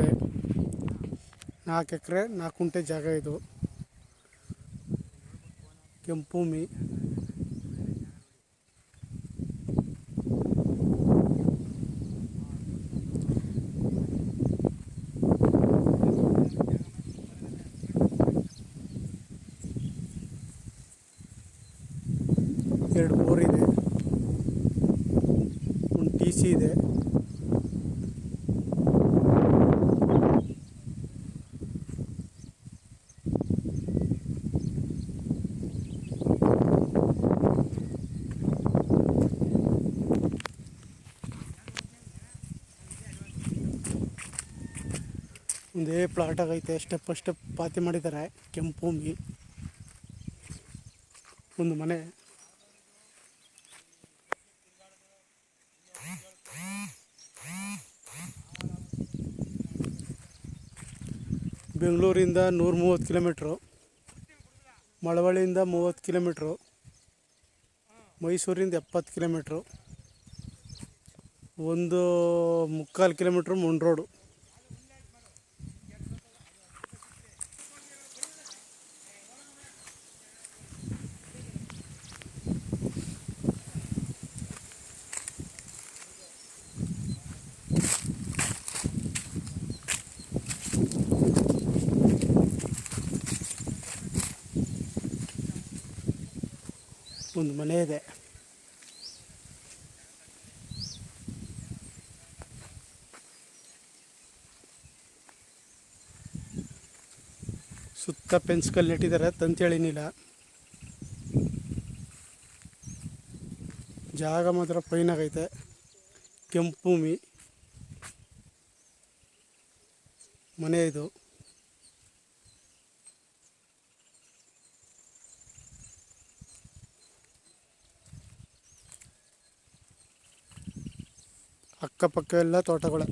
ಐತೆ ನಾಲ್ಕು ಎಕರೆ, ನಾಲ್ಕು ಕುಂಟೆ ಜಾಗ ಇದು. ಕೆಂಪು ಭೂಮಿ ಎರಡು ಬೋರ್ ಇದೆ. ಒಂದು ಟಿ ಸಿ ಇದೆ. ಒಂದೇ ಪ್ಲಾಟ್ ಆಗೈತೆ ಸ್ಟೆಪ್ ಸ್ಟೆಪ್ ಪಾತಿ ಮಾಡಿದ್ದಾರೆ, ಕೆಂಪು ಭೂಮಿ. ಒಂದು ಮನೆ. ಬೆಂಗಳೂರಿಂದ ನೂರ ಮೂವತ್ತು ಕಿಲೋಮೀಟ್ರು, ಮಳವಳ್ಳಿಯಿಂದ ಮೂವತ್ತು ಕಿಲೋಮೀಟ್ರು, ಮೈಸೂರಿಂದ ಎಪ್ಪತ್ತು ಕಿಲೋಮೀಟ್ರು. ಒಂದು ಮುಕ್ಕಾಲು ಕಿಲೋಮೀಟ್ರ್ ಮುನ್ ರೋಡು ಒಂದು ಮನೆ ಇದೆ. ಸುತ್ತ ಪೆನ್ಸ್ ಕಲ್ಲು ನೆಟ್ಟಿದ್ದಾರೆ ತಂತೇಳಿನಿಲ್ಲ ಜಾಗ ಮಾತ್ರ ಫೈನ್ ಆಗೈತೆ. ಕೆಂಪು ಭೂಮಿ. ಮನೆ ಇದು. ಅಕ್ಕಪಕ್ಕ ಎಲ್ಲ ತೋಟಗಳೇ.